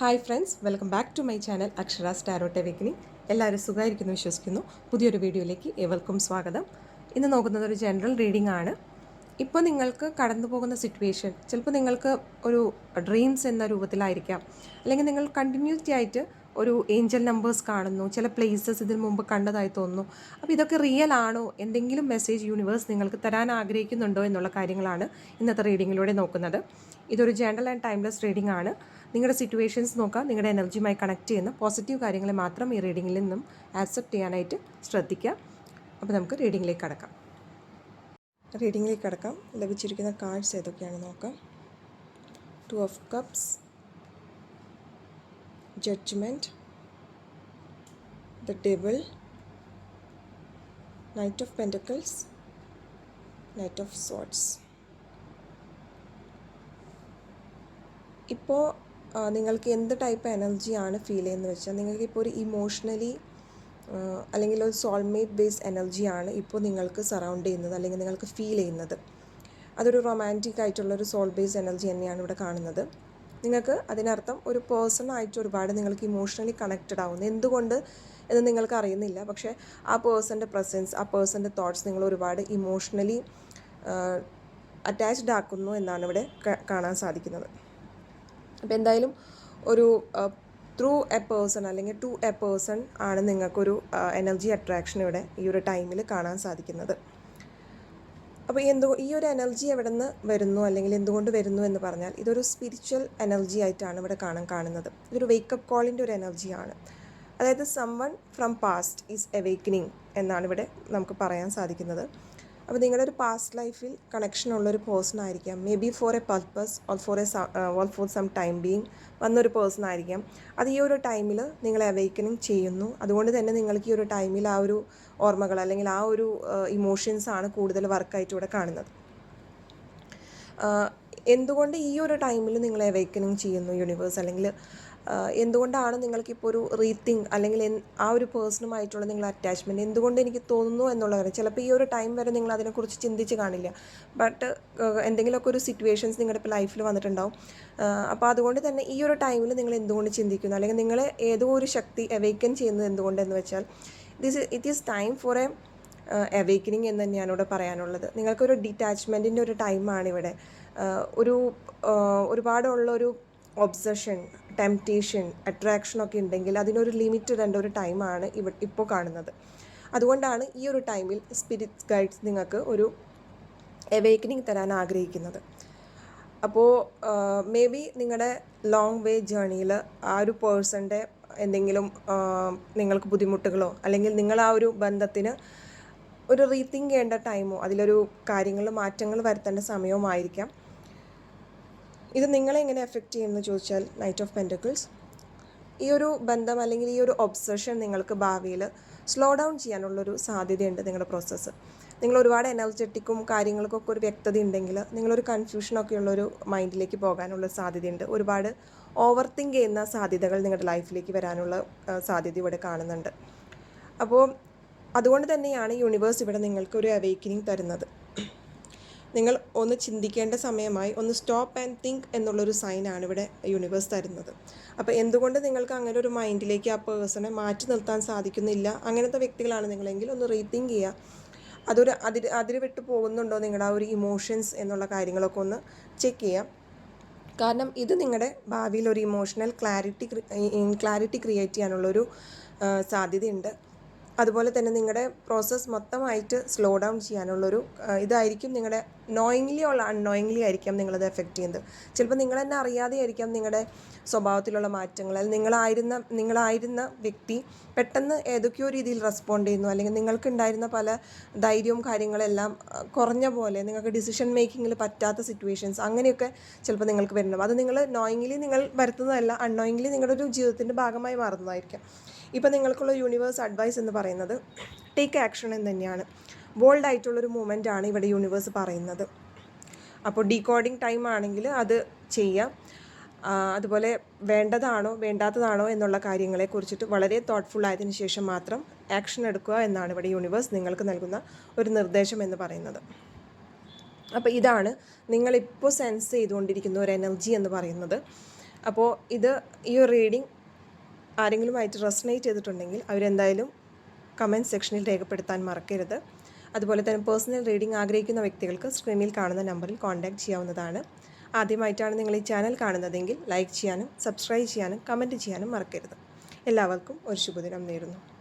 Hi friends welcome back to my channel Akshara സ്റ്റാരോട്ടെ awakening എല്ലാവരും സുഖമായിരിക്കുന്നു വിശ്വസിക്കുന്നു. പുതിയൊരു വീഡിയോയിലേക്ക് ഏവർക്കും സ്വാഗതം. ഇന്ന് നോക്കുന്നത് ഒരു ജനറൽ റീഡിംഗ് ആണ്. ഇപ്പോൾ നിങ്ങൾക്ക് കടന്നു പോകുന്ന സിറ്റുവേഷൻ ചിലപ്പോൾ നിങ്ങൾക്ക് ഒരു ഡ്രീംസ് എന്ന രൂപത്തിലായിരിക്കാം. അല്ലെങ്കിൽ നിങ്ങൾ കണ്ടിന്യൂറ്റി ആയിട്ട് ഒരു ഏഞ്ചൽ നമ്പേഴ്സ് കാണുന്നു ചില പ്ലേസസ് ഇതിന് മുമ്പ് കണ്ടതായി തോന്നുന്നു. അപ്പോൾ ഇതൊക്കെ റിയൽ ആണോ? എന്തെങ്കിലും മെസ്സേജ് യൂണിവേഴ്സ് നിങ്ങൾക്ക് തരാൻ ആഗ്രഹിക്കുന്നുണ്ടോ എന്നുള്ള കാര്യങ്ങളാണ് ഇന്നത്തെ റീഡിങ്ങിലൂടെ നോക്കുന്നത്. ഇതൊരു ജനറൽ ആൻഡ് ടൈംലെസ് റീഡിംഗ് ആണ്. നിങ്ങളുടെ സിറ്റുവേഷൻസ് നോക്കാം. നിങ്ങളുടെ എനർജിയുമായി കണക്ട് ചെയ്യുന്ന പോസിറ്റീവ് കാര്യങ്ങളെ മാത്രം ഈ റീഡിങ്ങിൽ നിന്നും ആക്സെപ്റ്റ് ചെയ്യാനായിട്ട് ശ്രദ്ധിക്കുക. അപ്പോൾ നമുക്ക് റീഡിങ്ങിലേക്ക് കടക്കാം. റീഡിങ്ങിലേക്ക് കടക്കാം. ലഭിച്ചിരിക്കുന്ന കാർഡ്സ് ഏതൊക്കെയാണ് നോക്കാം. Two of cups judgement the table knight of pentacles knight of swords ഇപ്പോൾ നിങ്ങൾക്ക് എന്ത് ടൈപ്പ് എനർജിയാണ് ഫീൽ ചെയ്യുന്നത് വെച്ചാൽ നിങ്ങൾക്ക് ഇപ്പോൾ ഒരു ഇമോഷണലി അല്ലെങ്കിൽ ഒരു സോൾമേറ്റ് ബേസ്ഡ് എനർജിയാണ് ഇപ്പോൾ നിങ്ങൾക്ക് സറൗണ്ട് ചെയ്യുന്നത് അല്ലെങ്കിൽ നിങ്ങൾക്ക് ഫീൽ ചെയ്യുന്നത്. അതൊരു റൊമാന്റിക് ആയിട്ടുള്ള ഒരു സോൾ ബേസ്ഡ് എനർജി തന്നെയാണ് ഇവിടെ കാണുന്നത്. നിങ്ങൾക്ക് അതിനർത്ഥം ഒരു പേഴ്സണായിട്ട് ഒരുപാട് നിങ്ങൾക്ക് ഇമോഷണലി കണക്റ്റഡ് ആവുന്നു. എന്തുകൊണ്ട് എന്ന് നിങ്ങൾക്ക് അറിയുന്നില്ല. പക്ഷേ ആ പേഴ്സന്റെ പ്രസൻസ് ആ പേഴ്സന്റെ തോട്ട്സ് നിങ്ങൾ ഒരുപാട് ഇമോഷണലി അറ്റാച്ച്ഡ് ആക്കുന്നു എന്നാണ് ഇവിടെ കാണാൻ സാധിക്കുന്നത്. അപ്പോൾ എന്തായാലും ഒരു ത്രൂ എ പേഴ്സൺ അല്ലെങ്കിൽ ടു എ പേഴ്സൺ ആണ് നിങ്ങൾക്കൊരു എനർജി അട്രാക്ഷൻ ഇവിടെ ഈ ഒരു ടൈമിൽ കാണാൻ സാധിക്കുന്നത്. അപ്പോൾ എന്തോ ഈ ഒരു എനർജി എവിടെ നിന്ന് വരുന്നു അല്ലെങ്കിൽ എന്തുകൊണ്ട് വരുന്നു എന്ന് പറഞ്ഞാൽ ഇതൊരു സ്പിരിച്വൽ എനർജി ആയിട്ടാണ് ഇവിടെ കാണാൻ കാണുന്നത്. ഇതൊരു വേക്കപ്പ് കോളിന്റെ ഒരു എനർജിയാണ് അതായത് some one from past is awakening എന്നാണ് ഇവിടെ നമുക്ക് പറയാൻ സാധിക്കുന്നത്. അപ്പോൾ നിങ്ങളുടെ ഒരു പാസ്റ്റ് ലൈഫിൽ കണക്ഷൻ ഉള്ളൊരു പേഴ്സൺ ആയിരിക്കാം. May be for a purpose or for a or for some time being വന്നൊരു പേഴ്സൺ ആയിരിക്കാം. അത് ഈ ഒരു ടൈമിൽ നിങ്ങളെ അവേക്കനിങ് ചെയ്യുന്നു. അതുകൊണ്ട് തന്നെ നിങ്ങൾക്ക് ഈ ഒരു ടൈമിൽ ആ ഒരു ഓർമ്മകൾ അല്ലെങ്കിൽ ആ ഒരു ഇമോഷൻസ് ആണ് കൂടുതൽ വർക്കായിട്ട് ഇവിടെ കാണുന്നത്. എന്തുകൊണ്ട് ഈ ഒരു ടൈമിൽ നിങ്ങളെ അവേക്കനിങ് ചെയ്യുന്നു യൂണിവേഴ്സ് അല്ലെങ്കിൽ എന്തുകൊണ്ടാണ് നിങ്ങൾക്കിപ്പോൾ ഒരു റീത്തിങ് അല്ലെങ്കിൽ ആ ഒരു പേഴ്സണുമായിട്ടുള്ള നിങ്ങൾ അറ്റാച്ച്മെന്റ് എന്തുകൊണ്ട് എനിക്ക് തോന്നുന്നു എന്നുള്ള കാര്യം ചിലപ്പോൾ ഈ ഒരു ടൈം വരെ നിങ്ങൾ അതിനെക്കുറിച്ച് ചിന്തിച്ച് കാണില്ല. ബട്ട് എന്തെങ്കിലുമൊക്കെ ഒരു സിറ്റുവേഷൻസ് നിങ്ങളുടെ ഇപ്പോൾ ലൈഫിൽ വന്നിട്ടുണ്ടാവും. അപ്പോൾ അതുകൊണ്ട് തന്നെ ഈ ഒരു ടൈമിൽ നിങ്ങൾ എന്തുകൊണ്ട് ചിന്തിക്കുന്നു? അല്ലെങ്കിൽ നിങ്ങൾ ഏതോ ഒരു ശക്തി അവേക്കൻ ചെയ്യുന്നത് എന്തുകൊണ്ടെന്ന് വെച്ചാൽ this it is time for a awakening എന്ന് തന്നെയാണ് ഇവിടെ പറയാനുള്ളത്. നിങ്ങൾക്കൊരു ഡിറ്റാച്ച്മെന്റിന്റെ ഒരു ടൈമാണ് ഇവിടെ. ഒരു ഒരുപാടുള്ള ഒരു ഒബ്സഷൻ ടെംപ്റ്റേഷൻ അട്രാക്ഷനൊക്കെ ഉണ്ടെങ്കിൽ അതിനൊരു ലിമിറ്റഡ് ആൻഡ് ഒരു ടൈമാണ് ഇവ ഇപ്പോൾ കാണുന്നത്. അതുകൊണ്ടാണ് ഈ ഒരു ടൈമിൽ സ്പിരിറ്റ് ഗൈഡ്സ് നിങ്ങൾക്ക് ഒരു അവേക്കനിങ് തരാൻ ആഗ്രഹിക്കുന്നത്. അപ്പോൾ മേ ബി നിങ്ങളുടെ ലോങ് വേ ജേണിയിൽ ആ ഒരു പേഴ്സന്റെ എന്തെങ്കിലും നിങ്ങൾക്ക് ബുദ്ധിമുട്ടുകളോ അല്ലെങ്കിൽ നിങ്ങൾ ആ ഒരു ബന്ധത്തിന് ഒരു റീതിങ്ക് ചെയ്യേണ്ട ടൈമോ അതിലൊരു കാര്യങ്ങൾ മാറ്റങ്ങൾ വരുത്തേണ്ട സമയവുമായിരിക്കാം. ഇത് നിങ്ങളെ എങ്ങനെ എഫക്റ്റ് ചെയ്യുമെന്ന് ചോദിച്ചാൽ നൈറ്റ് ഓഫ് പെന്റക്കിൾസ് ഈ ഒരു ബന്ധം അല്ലെങ്കിൽ ഈ ഒരു ഒബ്സഷൻ നിങ്ങൾക്ക് ഭാവിയിൽ സ്ലോ ഡൗൺ ചെയ്യാനുള്ളൊരു സാധ്യതയുണ്ട് നിങ്ങളുടെ പ്രോസസ്സ് നിങ്ങൾ ഒരുപാട് എനർജറ്റിക്കും കാര്യങ്ങൾക്കൊക്കെ ഒരു വ്യക്തത ഉണ്ടെങ്കിൽ നിങ്ങളൊരു കൺഫ്യൂഷനൊക്കെ ഉള്ളൊരു മൈൻഡിലേക്ക് പോകാനുള്ള സാധ്യതയുണ്ട്. ഒരുപാട് ഓവർ തിങ്ക് ചെയ്യുന്ന സാധ്യതകൾ നിങ്ങളുടെ ലൈഫിലേക്ക് വരാനുള്ള സാധ്യത ഇവിടെ കാണുന്നുണ്ട്. അപ്പോൾ അതുകൊണ്ട് തന്നെയാണ് യൂണിവേഴ്സ് ഇവിടെ നിങ്ങൾക്ക് ഒരു അവേക്കനിങ് തരുന്നത്. നിങ്ങൾ ഒന്ന് ചിന്തിക്കേണ്ട സമയമായി ഒന്ന് സ്റ്റോപ്പ് ആൻഡ് തിങ്ക് എന്നുള്ളൊരു സൈനാണ് ഇവിടെ യൂണിവേഴ്സ് തരുന്നത്. അപ്പോൾ എന്തുകൊണ്ട് നിങ്ങൾക്ക് അങ്ങനെ ഒരു മൈൻഡിലേക്ക് ആ പേഴ്സണെ മാറ്റി നിർത്താൻ സാധിക്കുന്നില്ല? അങ്ങനത്തെ വ്യക്തികളാണ് നിങ്ങളെങ്കിൽ ഒന്ന് റീതിങ്ക് ചെയ്യുക അതൊരു അതിര് അതിര് വിട്ട് പോകുന്നുണ്ടോ നിങ്ങളുടെ ആ ഒരു ഇമോഷൻസ് എന്നുള്ള കാര്യങ്ങളൊക്കെ ഒന്ന് ചെക്ക് ചെയ്യാം. കാരണം ഇത് നിങ്ങളുടെ ഭാവിയിൽ ഒരു ഇമോഷണൽ ക്ലാരിറ്റി ക്ലാരിറ്റി ക്രിയേറ്റ് ചെയ്യാനുള്ളൊരു സാധ്യതയുണ്ട്. അതുപോലെ തന്നെ നിങ്ങളുടെ പ്രോസസ്സ് മൊത്തമായിട്ട് സ്ലോ ഡൗൺ ചെയ്യാനുള്ളൊരു ഇതായിരിക്കും നിങ്ങളുടെ നോയിങ്ലി ഉള്ള അൺനോയിങ്ലി ആയിരിക്കാം നിങ്ങളത് എഫക്റ്റ് ചെയ്യുന്നത്. ചിലപ്പോൾ നിങ്ങൾ തന്നെ അറിയാതെ ആയിരിക്കാം നിങ്ങളുടെ സ്വഭാവത്തിലുള്ള മാറ്റങ്ങൾ. അല്ലെങ്കിൽ നിങ്ങളായിരുന്ന നിങ്ങളായിരുന്ന വ്യക്തി പെട്ടെന്ന് ഏതൊക്കെയോ രീതിയിൽ റെസ്പോണ്ട് ചെയ്യുന്നു. അല്ലെങ്കിൽ നിങ്ങൾക്ക് ഉണ്ടായിരുന്ന പല ധൈര്യവും കാര്യങ്ങളെല്ലാം കുറഞ്ഞ പോലെ നിങ്ങൾക്ക് ഡിസിഷൻ മേക്കിങ്ങിൽ പറ്റാത്ത സിറ്റുവേഷൻസ് അങ്ങനെയൊക്കെ ചിലപ്പോൾ നിങ്ങൾക്ക് വരുന്നുണ്ടാവും. അത് നിങ്ങൾ നോയിങ്ലി നിങ്ങൾ വരുത്തുന്നതല്ല അൺനോയിങ്ലി നിങ്ങളുടെ ഒരു ജീവിതത്തിന്റെ ഭാഗമായി മാറുന്നതായിരിക്കാം. ഇപ്പം നിങ്ങൾക്കുള്ള യൂണിവേഴ്സ് അഡ്വൈസ് എന്ന് പറയുന്നത്. ടേക്ക് ആക്ഷൻ എന്ന് തന്നെയാണ്. ബോൾഡ് ആയിട്ടുള്ളൊരു മൂമെന്റ് ആണ് ഇവിടെ യൂണിവേഴ്സ് പറയുന്നത്. അപ്പോൾ ഡീകോഡിങ് ടൈം ആണെങ്കിൽ അത് ചെയ്യാം. അതുപോലെ വേണ്ടതാണോ വേണ്ടാത്തതാണോ എന്നുള്ള കാര്യങ്ങളെ കുറിച്ചിട്ട് വളരെ തോട്ട്ഫുൾ ആയതിന് ശേഷം മാത്രം ആക്ഷൻ എടുക്കുക എന്നാണ് ഇവിടെ യൂണിവേഴ്സ് നിങ്ങൾക്ക് നൽകുന്ന ഒരു നിർദ്ദേശം എന്ന് പറയുന്നത്. അപ്പോൾ ഇതാണ് നിങ്ങളിപ്പോൾ സെൻസ് ചെയ്തുകൊണ്ടിരിക്കുന്ന ഒരു എനർജി എന്ന് പറയുന്നത്. അപ്പോൾ ഇത് ഈ ഒരു റീഡിംഗ് ആരെങ്കിലുമായിട്ട് റെസനേറ്റ് ചെയ്തിട്ടുണ്ടെങ്കിൽ അവരെന്തായാലും കമന്റ് സെക്ഷനിൽ രേഖപ്പെടുത്താൻ മറക്കരുത്. അതുപോലെ തന്നെ പേഴ്സണൽ റീഡിംഗ് ആഗ്രഹിക്കുന്ന വ്യക്തികൾക്ക് സ്ക്രീനിൽ കാണുന്ന നമ്പറിൽ കോൺടാക്റ്റ് ചെയ്യാവുന്നതാണ്. ആദ്യമായിട്ടാണ് നിങ്ങൾ ഈ ചാനൽ കാണുന്നതെങ്കിൽ ലൈക്ക് ചെയ്യാനും സബ്സ്ക്രൈബ് ചെയ്യാനും കമന്റ് ചെയ്യാനും മറക്കരുത്. എല്ലാവർക്കും ഒരു ശുഭദിനം നേരുന്നു.